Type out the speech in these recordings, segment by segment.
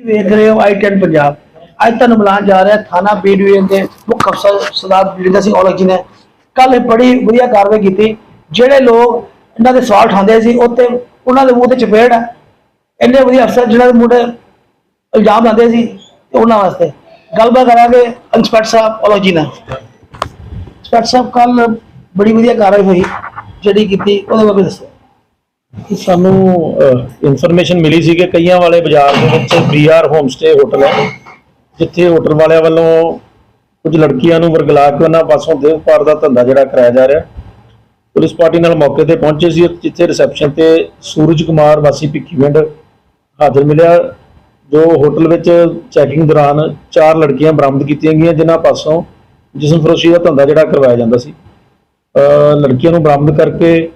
ਵੇਖ ਰਹੇ ਹੋ ਆਈ10 ਪੰਜਾਬ। ਅੱਜ ਤੁਹਾਨੂੰ ਮਿਲਾਨ ਜਾ ਰਿਹਾ ਥਾਣਾ ਬੀ ਡਿਵੀਜ਼ਨ ਦੇ ਮੁੱਖ ਅਫਸਰ ਸਰਦਾਰ ਬਲਜਿੰਦਰ ਸਿੰਘ ਔਲਖ ਜੀ ਨੇ। ਕੱਲ ਇਹ ਬੜੀ ਵਧੀਆ ਕਾਰਵਾਈ ਕੀਤੀ। ਜਿਹੜੇ ਲੋਕ ਇਹਨਾਂ ਦੇ ਸਵਾਲ ਉਠਾਉਂਦੇ ਸੀ ਉੱਤੇ ਉਹਨਾਂ ਦੇ ਮੂੰਹ ਤੇ ਚਪੇੜ ਹੈ ਇੰਨੇ ਵਧੀਆ ਅਫਸਰ ਜਿਹਨਾਂ ਦੇ ਮੂੰਹ ਤੇ ਇਲਜ਼ਾਮ ਲਾਉਂਦੇ ਸੀ ਉਹਨਾਂ ਵਾਸਤੇ। ਗੱਲਬਾਤ ਕਰਾਂਗੇ ਇੰਸਪੈਕਟਰ ਸਾਹਿਬ ਔਲਖ ਜੀ ਨਾਲ। ਇੰਸਪੈਕਟਰ ਸਾਹਿਬ ਕੱਲ ਬੜੀ ਵਧੀਆ ਕਾਰਵਾਈ ਹੋਈ, ਜਿਹੜੀ ਕੀਤੀ, ਉਹਦੇ ਬਾਰੇ ਦੱਸੋ। ਸਾਨੂੰ ਇਨਫੋਰਮੇਸ਼ਨ ਮਿਲੀ ਸੀ ਕਿ ਕਈਆਂ ਵਾਲੇ ਬਾਜ਼ਾਰ ਦੇ ਵਿੱਚ ਬੀਆਰ ਹੋਮ ਸਟੇ ਹੋਟਲ ਹੈ, ਜਿੱਥੇ ਹੋਟਲ ਵਾਲਿਆਂ ਵੱਲੋਂ ਕੁਝ ਲੜਕੀਆਂ ਨੂੰ ਵਰਗਲਾ ਕੇ ਉਹਨਾਂ ਪਾਸੋਂ ਦੇਵਪਾਰ ਦਾ ਧੰਦਾ ਜਿਹੜਾ ਕਰਾਇਆ ਜਾ ਰਿਹਾ। ਪੁਲਿਸ ਪਾਰਟੀ ਨਾਲ ਮੌਕੇ ਤੇ ਪਹੁੰਚੇ ਸੀ, ਜਿੱਥੇ ਰਿਸੈਪਸ਼ਨ ਤੇ ਸੂਰਜ ਕੁਮਾਰ ਵਾਸੀ ਭਿੱਖੀਵਿੰਡ ਹਾਜ਼ਰ ਮਿਲਿਆ, ਜੋ ਹੋਟਲ ਵਿੱਚ ਚੈਕਿੰਗ ਦੌਰਾਨ ਚਾਰ ਲੜਕੀਆਂ ਬਰਾਮਦ ਕੀਤੀਆਂ ਗਈਆਂ, ਜਿਨ੍ਹਾਂ ਪਾਸੋਂ ਜਿਸਮ ਫਰੋਸ਼ੀ ਦਾ ਧੰਦਾ ਜਿਹੜਾ ਕਰਵਾਇਆ ਜਾਂਦਾ ਸੀ। ਲੜਕੀਆਂ ਨੂੰ ਬਰਾਮਦ ਕਰਕੇ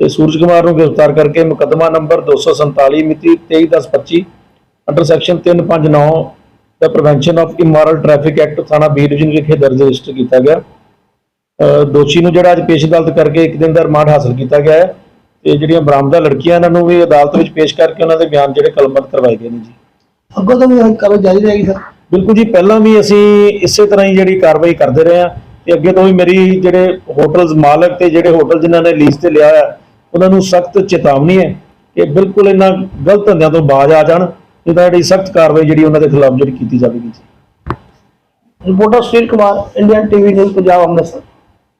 ਤੇ ਸੂਰਜ ਕੁਮਾਰ ਨੂੰ ਗ੍ਰਿਫਤਾਰ ਕਰਕੇ ਮੁਕੱਦਮਾ ਨੰਬਰ 247 ਮਿਤੀ 231025 under section 359 the prevention of immoral traffic act ਥਾਣਾ ਬੀ ਡਿਵੀਜ਼ਨ ਵਿਖੇ ਦਰਜ ਰਜਿਸਟਰ ਕੀਤਾ ਗਿਆ। ਦੋਸ਼ੀ ਨੂੰ ਜਿਹੜਾ ਅੱਜ ਪੇਸ਼ ਅਦਾਲਤ ਕਰਕੇ ਇੱਕ ਦਿਨ ਦਾ ਰਿਮਾਂਡ ਹਾਸਲ ਕੀਤਾ ਗਿਆ ਹੈ ਤੇ ਜਿਹੜੀਆਂ ਬਰਾਮਦਾ ਲੜਕੀਆਂ ਇਹਨਾਂ ਨੂੰ ਵੀ ਅਦਾਲਤ ਵਿੱਚ ਪੇਸ਼ ਕਰਕੇ ਉਹਨਾਂ ਦੇ ਬਿਆਨ ਜਿਹੜੇ ਕਲਮਬੱਧ ਕਰਵਾਏ ਗਏ ਨੇ ਜੀ। ਅੱਗੋਂ ਤੋਂ ਵੀ ਕਾਰਵਾਈ ਜਾਰੀ ਰਹੇਗੀ ਸਰ? ਬਿਲਕੁਲ ਜੀ ਪਹਿਲਾਂ ਵੀ ਅਸੀਂ ਇਸੇ ਤਰ੍ਹਾਂ ਹੀ ਜਿਹੜੀ ਕਾਰਵਾਈ ਕਰਦੇ ਰਹੇ ਹਾਂ ਤੇ ਅੱਗੇ ਤੋਂ ਵੀ ਮੇਰੀ ਜਿਹੜੇ ਹੋਟਲਸ ਮਾਲਕ ਤੇ ਜਿਹੜੇ ਹੋਟਲ ਜਿਨ੍ਹਾਂ ਨੇ ਲੀਜ਼ ਤੇ ਲਿਆ ਹੈ ਉਹਨਾਂ ਨੂੰ ਸਖਤ ਚੇਤਾਵਨੀ ਹੈ ਕਿ ਬਿਲਕੁਲ ਇਹਨਾਂ ਗਲਤ ਧੰਦਿਆਂ ਤੋਂ ਬਾਜ਼ ਆ ਜਾਣ ਇਹਦਾ ਜਿਹੜੀ ਸਖਤ ਕਾਰਵਾਈ ਜਿਹੜੀ ਉਹਨਾਂ ਦੇ ਖਿਲਾਫ ਜਿਹੜੀ ਕੀਤੀ ਜਾਵੇਗੀ reporter Sunil Kumar Indian TV news Punjab Amritsar